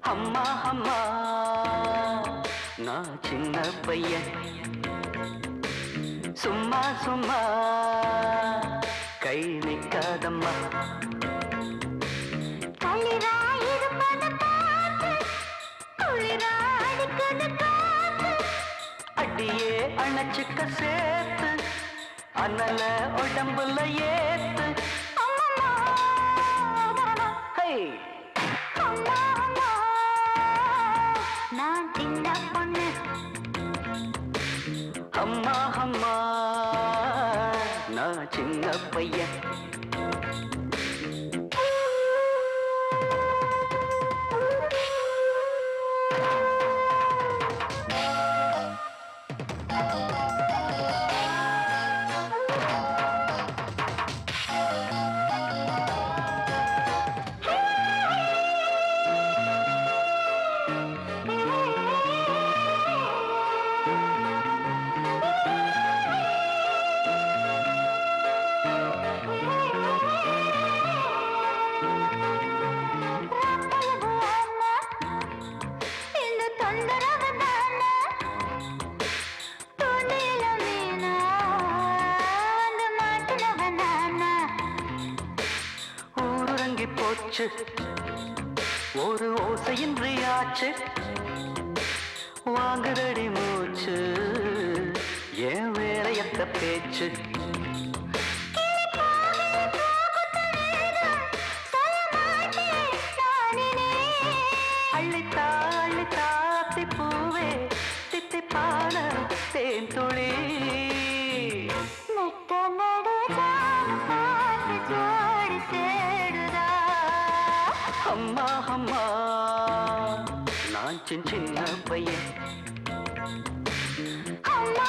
அம்மா அம்மா நான் சின்ன பையன். சும்மா சும்மா கை நிற்காதம்மா அடியே அணைச்சுக்க சேர்த்து அனல உடம்புல ஏத்து. நான் சின்ன பொண்ணு. அம்மா அம்மா. நான் சின்ன பையன். போச்சு. ஒரு ஓசையின்றி ஆச்சு. வாங்குதடி மூச்சு. ஏன் வேற எத்த பேச்சு. அள்ளித்தா அள்ளித்தா அத்தி பூவே தித்திப்பான தேன் துளி அம்மா அம்மா. நான் சின்ன சின்ன பையன். அம்மா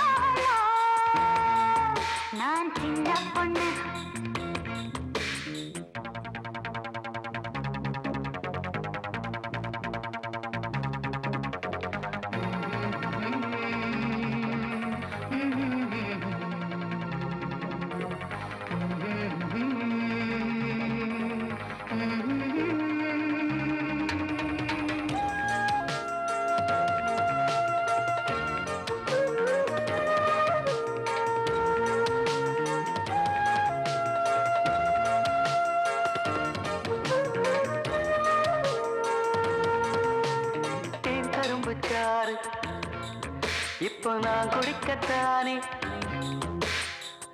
இப்போ நான் குடிக்கத்தானே?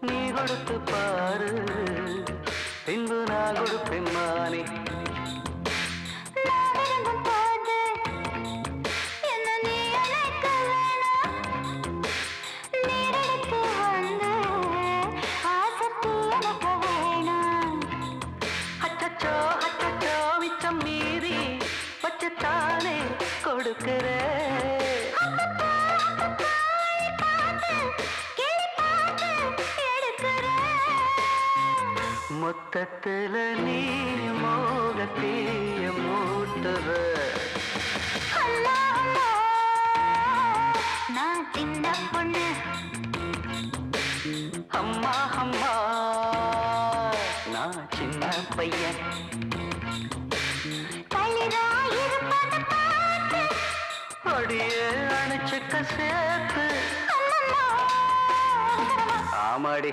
நீ கொடுத்து பாரு. பின்பு நான் கொடுப்பேன் மானே. மொத்தத்துல நீ மோகத்தீய அம்மா, நான் சின்ன பொண்ணு. அம்மா அம்மா நான் சின்ன பையன். அடியே அணைச்சுக்க சேர்த்து. ஆமாடி.